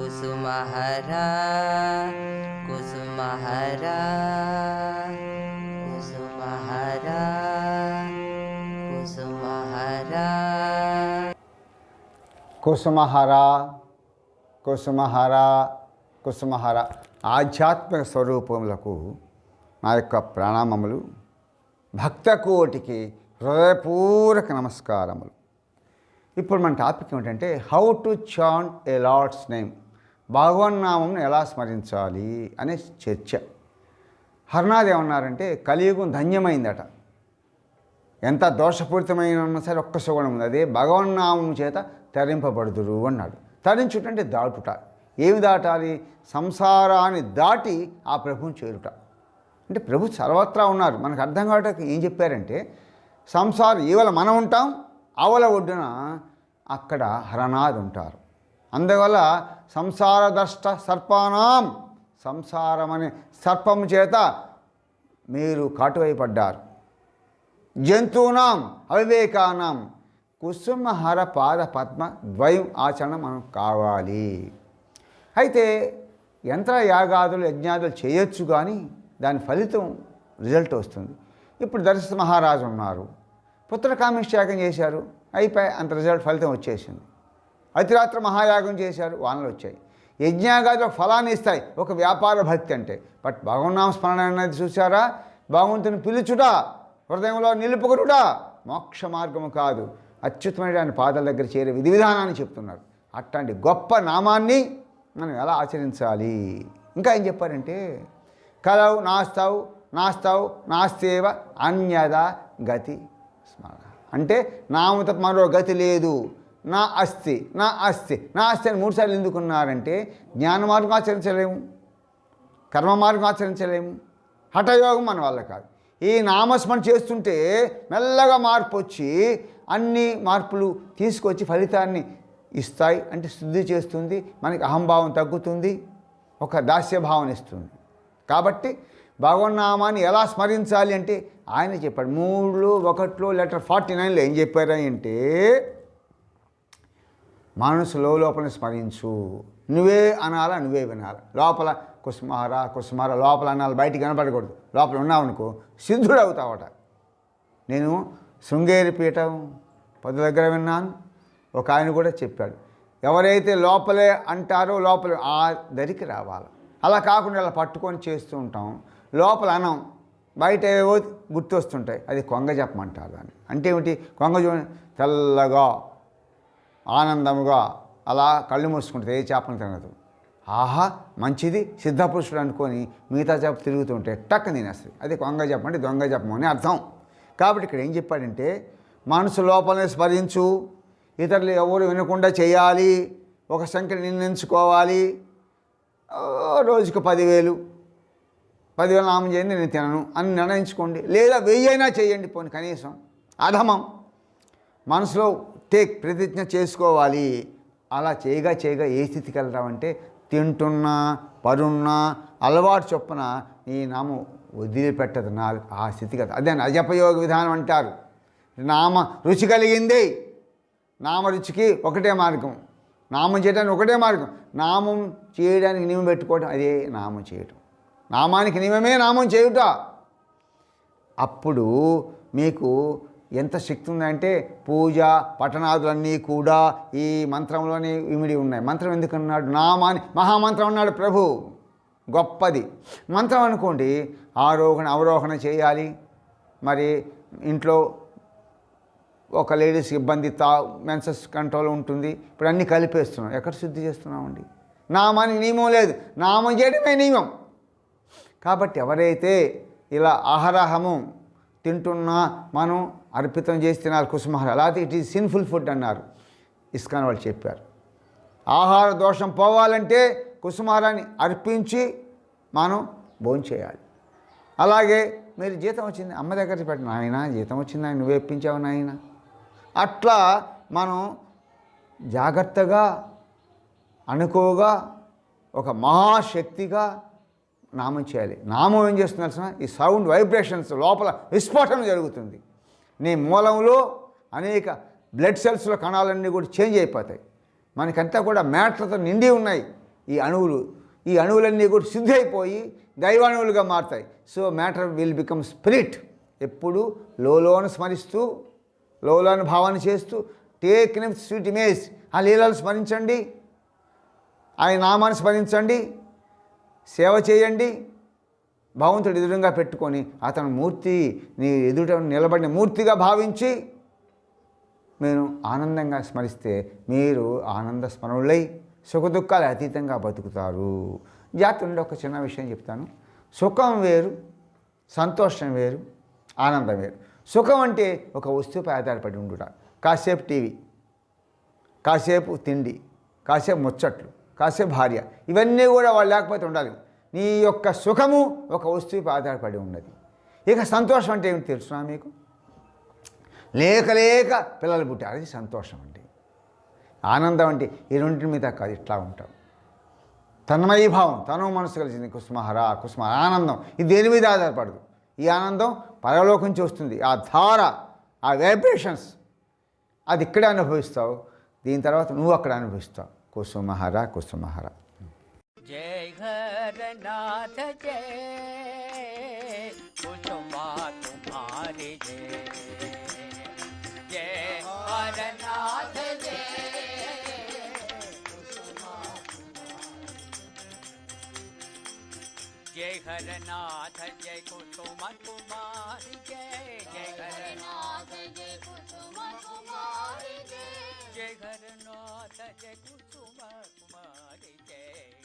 కుసుమహరా కుసుమహరా కుసుమహరా కుసుమహరా. కుసుమహరా కుసుమహరా కుసుమహర. ఆధ్యాత్మిక స్వరూపములకు నా యొక్క ప్రణామములు భక్త కోటికి హృదయపూర్వక నమస్కారములు. ఇప్పుడు మన టాపిక్ ఏమిటంటే how to chant a lord's name భగవన్నామం ఎలా స్మరించాలి అనే చర్చ. హర్నాథ్ ఏమన్నారంటే కలియుగం ధన్యమైందట. ఎంత దోషపూరితమైన ఉన్నా సరే ఒక్క సుగుణం ఉంది. అదే భగవన్నామం చేత తరింపబడుదురు అన్నాడు. తరించుటంటే దాటుట. ఏమి దాటాలి? సంసారాన్ని దాటి ఆ ప్రభుని చేరుట. అంటే ప్రభు సర్వత్రా ఉన్నారు. మనకు అర్థం కావటం ఏం చెప్పారంటే సంసారం ఈవల మనం ఉంటాం అవల ఒడ్డున అక్కడ హరనాథ్ ఉంటారు అందువల్ల సంసార దష్ట సర్పానాం సంసారం అనే సర్పము చేత మీరు కాటువైపడ్డారు. జంతువునాం అవివేకానం కుసుమహర పాద పద్మ ద్వయం ఆచరణ మనం కావాలి. అయితే యంత్ర యాగాదులు యజ్ఞాదులు చేయొచ్చు కానీ దాని ఫలితం రిజల్ట్ వస్తుంది. ఇప్పుడు దర్శన మహారాజు ఉన్నారు. పుత్రకామేశ యాగం చేశారు. అయిపోయి అంత రిజల్ట్ ఫలితం వచ్చేసింది. అతిరాత్ర మహాయాగం చేశారు వానలు వచ్చాయి. యజ్ఞాగాదుల ఫలాన్ని ఇస్తాయి ఒక వ్యాపార భక్తి అంటే. బట్ భగవన్నామ స్మరణ అనేది చూసారా భగవంతుని పిలుచుట హృదయంలో నిలుపుకునుట మోక్ష మార్గము కాదు. అత్యుత్తమైన పాదల పాదాల దగ్గర చేరే విధి విధానాన్ని చెప్తున్నారు. అట్లాంటి గొప్ప నామాన్ని మనం ఎలా ఆచరించాలి? ఇంకా ఏం చెప్పారంటే కలవు నాస్తావు నాస్తావు నాస్తేవ అన్యద గతి స్మరణ. అంటే నామత మరో గతి లేదు. నా అస్థి నా అస్థి నా అస్థి అని మూడుసార్లు ఎందుకున్నారంటే జ్ఞాన మార్గం ఆచరించలేము కర్మ మార్గం ఆచరించలేము హఠయోగం మన వల్ల కాదు. ఈ నామస్మరణ చేస్తుంటే మెల్లగా మార్పు వచ్చి అన్ని మార్పులు తీసుకొచ్చి ఫలితాన్ని ఇస్తాయి అంటే శుద్ధి చేస్తుంది మనకి అహంభావం తగ్గుతుంది ఒక దాస్యభావం ఇస్తుంది. కాబట్టి భగవన్నామాన్ని ఎలా స్మరించాలి అంటే ఆయన చెప్పాడు మూడులో ఒకటిలో లెటర్ ఫార్టీ నైన్లో ఏం చెప్పారు అంటే మనసు లోపల స్మరించు. నువ్వే అనాలా నువ్వే వినాలి. లోపల కుసుమార కుసుమార లోపల అనాలి బయటికి కనపడకూడదు. లోపల ఉన్నావు అనుకో సిద్ధుడు అవుతావట నేను శృంగేరి పీఠం పద దగ్గర విన్నాను. ఒక ఆయన కూడా చెప్పాడు. ఎవరైతే లోపలే అంటారో లోపల ఆ దరికి రావాలి. అలా కాకుండా ఇలా పట్టుకొని చేస్తూ ఉంటాం. లోపల అనం బయట ఏవో గుర్తొస్తుంటాయి. అది కొంగ చెప్పమంటారు దాన్ని. అంటే ఏమిటి? కొంగ చూ తెల్లగా ఆనందముగా అలా కళ్ళు మూసుకుంటుంది ఏ చేపను తినదు. ఆహా మంచిది సిద్ధపురుషుడు అనుకొని మిగతా చేప తిరుగుతుంటే టక్ తినేస్తుంది. అది కొంగ అంటే దొంగ చెప్పము అని అర్థం. కాబట్టి ఇక్కడ ఏం చెప్పాడంటే మనసు లోపలనే స్మరించు ఇతరులు ఎవరు వినకుండా చేయాలి ఒక సంఖ్య నిర్ణయించుకోవాలి. రోజుకు పదివేలు పదివేల నామం చేయండి నేను తినను అని నిర్ణయించుకోండి. లేదా వెయ్యి అయినా చేయండి పోనీ కనీసం. అధమం. మనసులో టేక్ ప్రతిజ్ఞ చేసుకోవాలి. అలా చేయగా చేయగా ఏ స్థితికి వెళ్తామంటే తింటున్నా పరున్నా అలవాటు చొప్పున నీ నామం వదిలిపెట్టదు. నా ఆ స్థితి కదా. అదే అజపయోగ విధానం అంటారు. నామ రుచి కలిగింది. నామ రుచికి ఒకటే మార్గం. నామం చేయడానికి ఒకటే మార్గం. నామం చేయడానికి నియమం పెట్టుకోవడం అదే నామం చేయటం. నామానికి నియమమే నామం చేయుట. అప్పుడు మీకు ఎంత శక్తి ఉందంటే పూజ పఠనాదులన్నీ కూడా ఈ మంత్రంలోనే ఇమిడి ఉన్నాయి. మంత్రం ఎందుకు అన్నాడు నామాని మహామంత్రం అన్నాడు ప్రభు. గొప్పది. మంత్రం అనుకోండి ఆరోహణ అవరోహణ చేయాలి. మరి ఇంట్లో ఒక లేడీస్ ఇబ్బంది తా మెన్సెస్ కంట్రోల్ ఉంటుంది. ఇప్పుడు అన్నీ కలిపేస్తున్నాం. ఎక్కడ శుద్ధి చేస్తున్నామండి? నామానికి నియమం లేదు. నామం చేయడమే నియమం. కాబట్టి ఎవరైతే ఇలా ఆహారాహము తింటున్నా మనం అర్పితం చేసి తినాలి కుసుమహార అలాగే ఇట్ ఈజ్ సిన్ఫుల్ ఫుడ్ అన్నారు. ఇస్కాన్ వాళ్ళు చెప్పారు. ఆహార దోషం పోవాలంటే కుసుమహారాన్ని అర్పించి మనం భోంచేయాలి అలాగే మీరు జీతం వచ్చింది అమ్మ దగ్గర పెట్టిన నాయన జీతం వచ్చింది ఆయన నువ్వు ఇప్పించావు నాయన. అట్లా మనం జాగ్రత్తగా అనుకోగా ఒక మహాశక్తిగా నామం చేయాలి. నామం ఏం చేస్తుంది తెలిసిన ఈ సౌండ్ వైబ్రేషన్స్ లోపల విస్ఫోటనం జరుగుతుంది. నీ మూలంలో అనేక బ్లడ్ సెల్స్లో కణాలన్నీ కూడా చేంజ్ అయిపోతాయి. మనకంతా కూడా మ్యాటర్తో నిండి ఉన్నాయి ఈ అణువులు. ఈ అణువులన్నీ కూడా శుద్ధి అయిపోయి దైవాణువులుగా మారుతాయి. So matter will become spirit. ఎప్పుడు లోలోను స్మరిస్తూ లోలోను భావన చేస్తూ టేక్ నిమ్ స్వీట్ ఇమేజ్. ఆ లీలలు స్మరించండి. ఆయన నామాన్ని స్మరించండి. సేవ చేయండి. భగవంతుడు ఎదురుగా పెట్టుకొని అతను మూర్తి నీ ఎదుట నిలబడిన మూర్తిగా భావించి మీరు ఆనందంగా స్మరిస్తే మీరు ఆనంద స్మరణులై సుఖదుఖాలు అతీతంగా బతుకుతారు. జాతి ఉండే ఒక చిన్న విషయం చెప్తాను. సుఖం వేరు సంతోషం వేరు ఆనందం వేరు. సుఖం అంటే ఒక వస్తువుపై ఆధారపడి ఉండుట. కాసేపు టీవీ కాసేపు తిండి కాసేపు ముచ్చట్లు. కాసే భార్య. ఇవన్నీ కూడా వాళ్ళు లేకపోతే ఉండాలి నీ యొక్క సుఖము ఒక వస్తువుపై ఆధారపడి ఉన్నది. ఇక సంతోషం అంటే ఏమిటి తెలుసునా మీకు? లేక లేక పిల్లలు పుట్టారు. అది సంతోషం అంటే ఆనందం అంటే ఈ రెండింటి మీద కాదు ఇట్లా ఉంటాం. తన్మయీభావం తను మనసు కలిసింది కుస్మహరా కుస్మ ఆనందం. ఇది దేని మీద ఆధారపడదు? ఈ ఆనందం పరలోకం నుంచి వస్తుంది. ఆ ధార ఆ వైబ్రేషన్స్ అది ఇక్కడే అనుభవిస్తావు. దీని తర్వాత నువ్వు అక్కడ అనుభవిస్తావు. कुसुमहरा कुसुमहरा। जय घर नाथ जय। कुसुमा तुम्हारे जय। जय घरनाथ, जय। जय घर नाथ जय कुसुम कुमार जय। जय घर नाथ जय कुसुम कुमार जय। जय घर नाथ जय कुसुम कुमारी जय